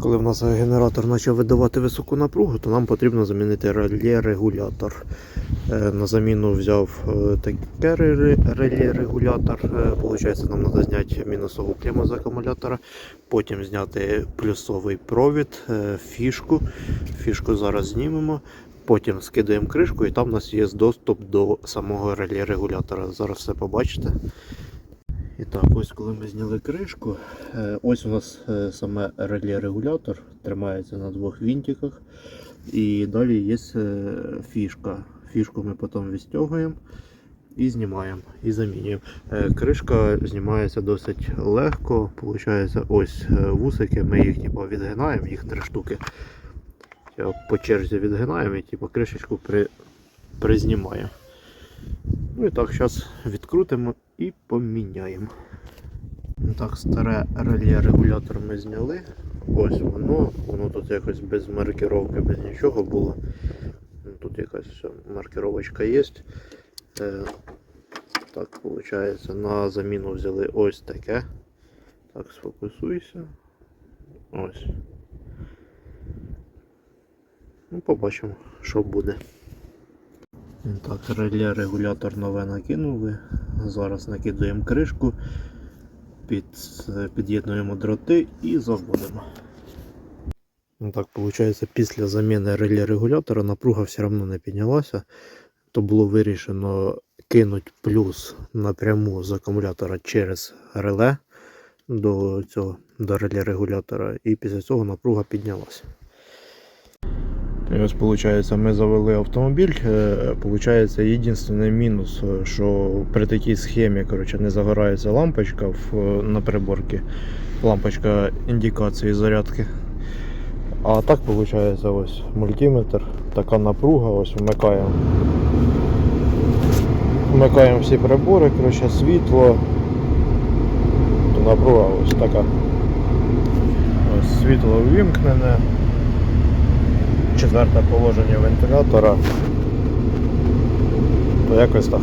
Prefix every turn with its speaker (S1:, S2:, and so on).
S1: Коли в нас генератор почав видавати високу напругу, то нам потрібно замінити реле-регулятор. Е, На заміну взяв е, таке реле- реле-регулятор. Е, Получається, нам треба зняти мінусову клему з акумулятора, потім зняти плюсовий провід, фішку. Фішку зараз знімемо. Потім скидаємо кришку і там у нас є доступ до самого реле-регулятора. Зараз все побачите. І так, ось коли ми зняли кришку, е, ось у нас е, саме реле-регулятор тримається на двох вінтиках. І далі є е, фішка. Фішку ми потім відстягуємо і знімаємо, і замінюємо. Кришка знімається досить легко. Получається, ось вусики, ми їх типу, відгинаємо, їх три штуки. По черзі відгинаємо і типу, кришечку при, признімаємо. Ну і так, зараз відкрутимо і поміняємо. Ну Так, старе реле регулятор ми зняли. Ось воно. Воно тут якось без маркировки, без нічого було. Ну, Тут якась маркировочка є. Е, так, виходить, на заміну взяли ось таке. Так, сфокусуйся. Ось. Ну, побачимо, що буде. Так, реле регулятор нове накинули. Зараз накидуємо кришку, під, під'єднуємо дроти і заводимо. Ну Так, виходить, після заміни реле регулятора напруга все одно не піднялася. То було вирішено кинути плюс напряму з акумулятора через реле до цього до реле регулятора, і після цього напруга піднялася. І ось, виходить, ми завели автомобіль. Е, Получається, єдиний мінус, е, що при такій схемі коротше, не загорається лампочка в, е, на приборці. Лампочка індикації зарядки. А так виходить ось мультиметр, така напруга, ось вмикаємо. Вмикаємо всі прибори, коротше, світло. Напруга ось така. Ось світло ввімкнене четверте положення вентилятора. То якось так.